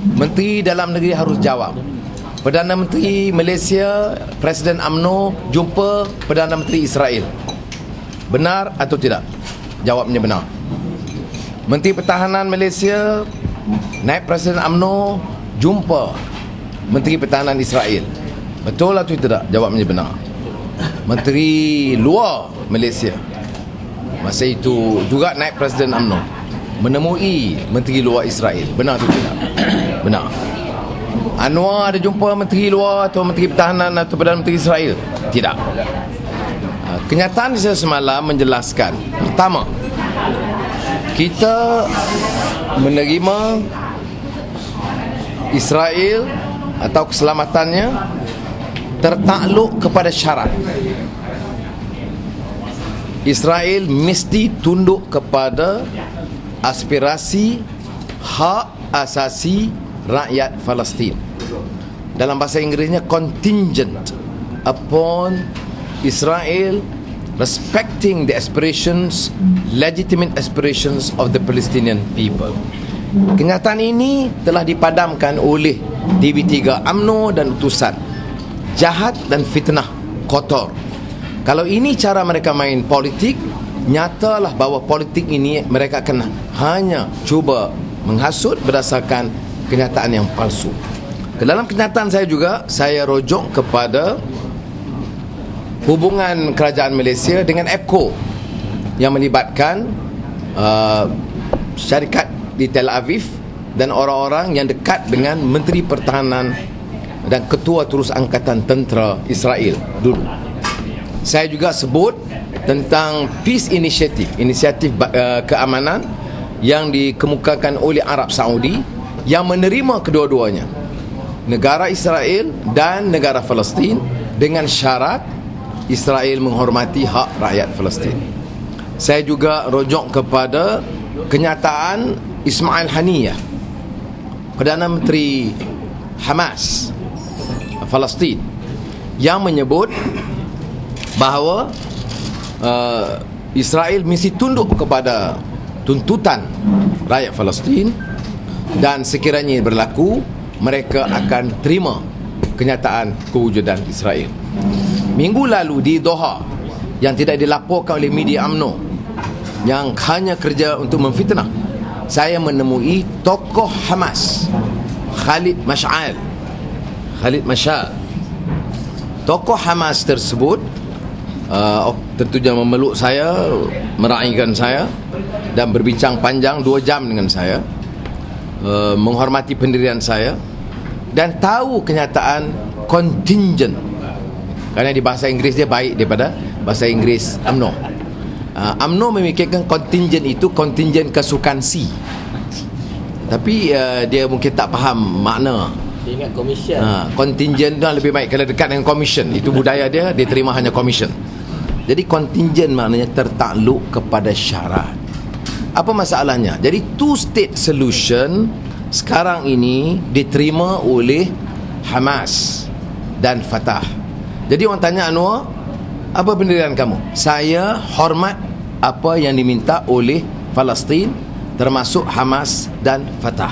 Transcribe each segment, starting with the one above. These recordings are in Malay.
Menteri Dalam Negeri harus jawab. Perdana Menteri Malaysia, Presiden AMNO jumpa Perdana Menteri Israel. Benar atau tidak? Jawabnya benar. Menteri Pertahanan Malaysia, Naib Presiden AMNO jumpa Menteri Pertahanan Israel. Betul atau tidak? Jawabnya benar. Menteri Luar Malaysia masa itu juga naik Presiden UMNO menemui Menteri Luar Israel. Benar atau tidak? Benar. Anwar ada jumpa Menteri Luar atau Menteri Pertahanan atau Perdana Menteri Israel? Tidak. Ah, kenyataan saya semalam menjelaskan. Pertama, kita menerima Israel atau keselamatannya tertakluk kepada syarat Israel mesti tunduk kepada aspirasi hak asasi rakyat Palestin. Dalam bahasa Inggerisnya contingent upon Israel respecting the aspirations legitimate aspirations of the Palestinian people. Kenyataan ini telah dipadamkan oleh DB3 AMNO dan utusan jahat dan fitnah kotor kalau ini cara mereka main politik Nyatalah bahawa politik ini Mereka akan hanya cuba Menghasut berdasarkan Kenyataan yang palsu. Ke dalam kenyataan saya juga Saya rojok kepada Hubungan kerajaan Malaysia Dengan EPCO Yang melibatkan uh, Syarikat di Tel Aviv Dan orang-orang yang dekat dengan Menteri Pertahanan Dan Ketua Terus Angkatan Tentera Israel Dulu saya juga sebut tentang peace initiative inisiatif uh, keamanan yang dikemukakan oleh Arab Saudi yang menerima kedua-duanya. Negara Israel dan negara Palestin dengan syarat Israel menghormati hak rakyat Palestin. Saya juga rojok kepada kenyataan Ismail Haniyah Perdana Menteri Hamas Palestin yang menyebut bahawa uh, Israel mesti tunduk kepada tuntutan rakyat Palestin dan sekiranya berlaku mereka akan terima kenyataan kewujudan Israel. Minggu lalu di Doha yang tidak dilaporkan oleh media AMNO yang hanya kerja untuk memfitnah saya menemui tokoh Hamas Khalid Mash'al Khalid Mash'al tokoh Hamas tersebut uh, tentunya memeluk saya meraihkan saya dan berbincang panjang dua jam dengan saya uh, menghormati pendirian saya dan tahu kenyataan contingent. Kerana di bahasa Inggeris dia baik daripada bahasa Inggeris UMNO. Uh, UMNO memikirkan contingent itu contingent kesukansi. Tapi uh, dia mungkin tak faham makna. Dia ingat komisen ha, contingent tu lebih baik. Kalau dekat dengan commission itu budaya dia dia terima hanya commission jadi contingent maknanya tertakluk kepada syarat. Apa masalahnya? Jadi two state solution sekarang ini diterima oleh Hamas dan Fatah. Jadi orang tanya Anwar, apa pendirian kamu? Saya hormat apa yang diminta oleh Palestin termasuk Hamas dan Fatah.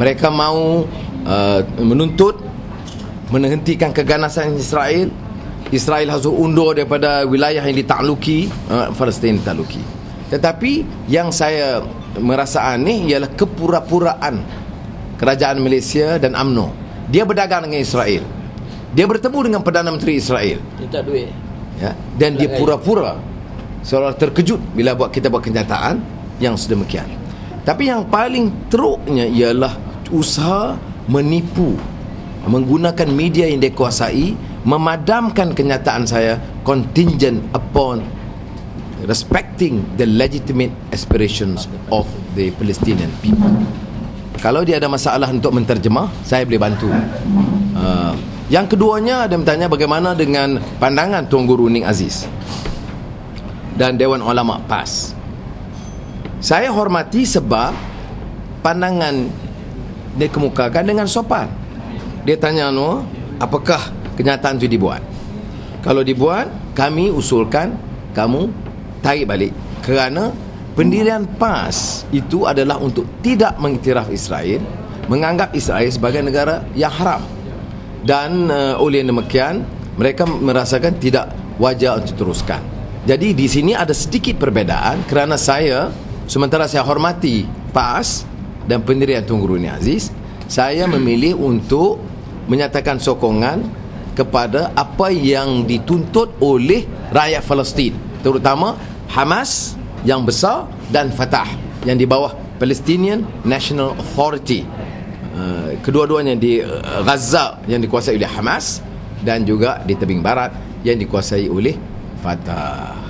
Mereka mau uh, menuntut menghentikan keganasan Israel Israel harus undur daripada wilayah yang ditakluki uh, Palestin ditakluki tetapi yang saya merasa aneh ialah kepura-puraan kerajaan Malaysia dan AMNO dia berdagang dengan Israel. Dia bertemu dengan Perdana Menteri Israel. Minta duit. Ya, dan dia pura-pura seolah terkejut bila buat kita buat kenyataan yang sedemikian. Tapi yang paling teruknya ialah usaha menipu menggunakan media yang dikuasai memadamkan kenyataan saya contingent upon respecting the legitimate aspirations of the Palestinian people. Kalau dia ada masalah untuk menterjemah, saya boleh bantu. Uh, yang keduanya ada bertanya bagaimana dengan pandangan Tuan Guru Ning Aziz dan Dewan Ulama PAS. Saya hormati sebab pandangan dia kemukakan dengan sopan. Dia tanya, no, apakah kenyataan itu dibuat. Kalau dibuat kami usulkan kamu tarik balik. Kerana pendirian PAS itu adalah untuk tidak mengiktiraf Israel menganggap Israel sebagai negara yang haram. Dan uh, oleh demikian mereka merasakan tidak wajar untuk teruskan jadi di sini ada sedikit perbezaan kerana saya sementara saya hormati PAS dan pendirian Tunku Runi Aziz saya memilih untuk menyatakan sokongan kepada apa yang dituntut oleh rakyat Palestin terutama Hamas yang besar dan Fatah yang di bawah Palestinian National Authority. Uh, kedua-duanya di uh, Gaza yang dikuasai oleh Hamas dan juga di tebing barat yang dikuasai oleh Fatah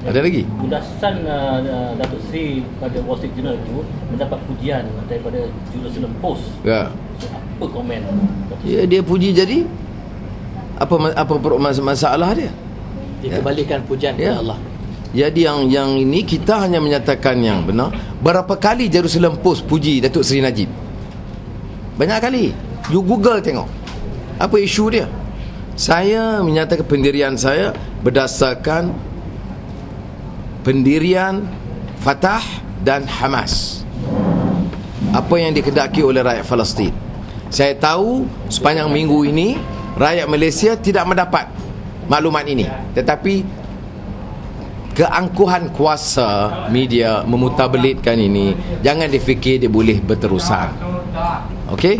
ada lagi? Ulasan uh, uh, Datuk Seri pada Wall Street Journal itu mendapat pujian daripada Jerusalem Post. Ya. So, apa komen? Datuk Ya dia puji jadi apa apa masalah dia? dikembalikan pujian Ya. kepada Allah. Jadi yang yang ini kita hanya menyatakan yang benar. Berapa kali Jerusalem Post puji Datuk Seri Najib? Banyak kali. You Google tengok. Apa isu dia? Saya menyatakan pendirian saya berdasarkan pendirian Fatah dan Hamas. Apa yang dikedaki oleh rakyat Palestin. Saya tahu sepanjang minggu ini rakyat Malaysia tidak mendapat maklumat ini. Tetapi keangkuhan kuasa media memutabelitkan ini jangan difikir dia boleh berterusan. Okey?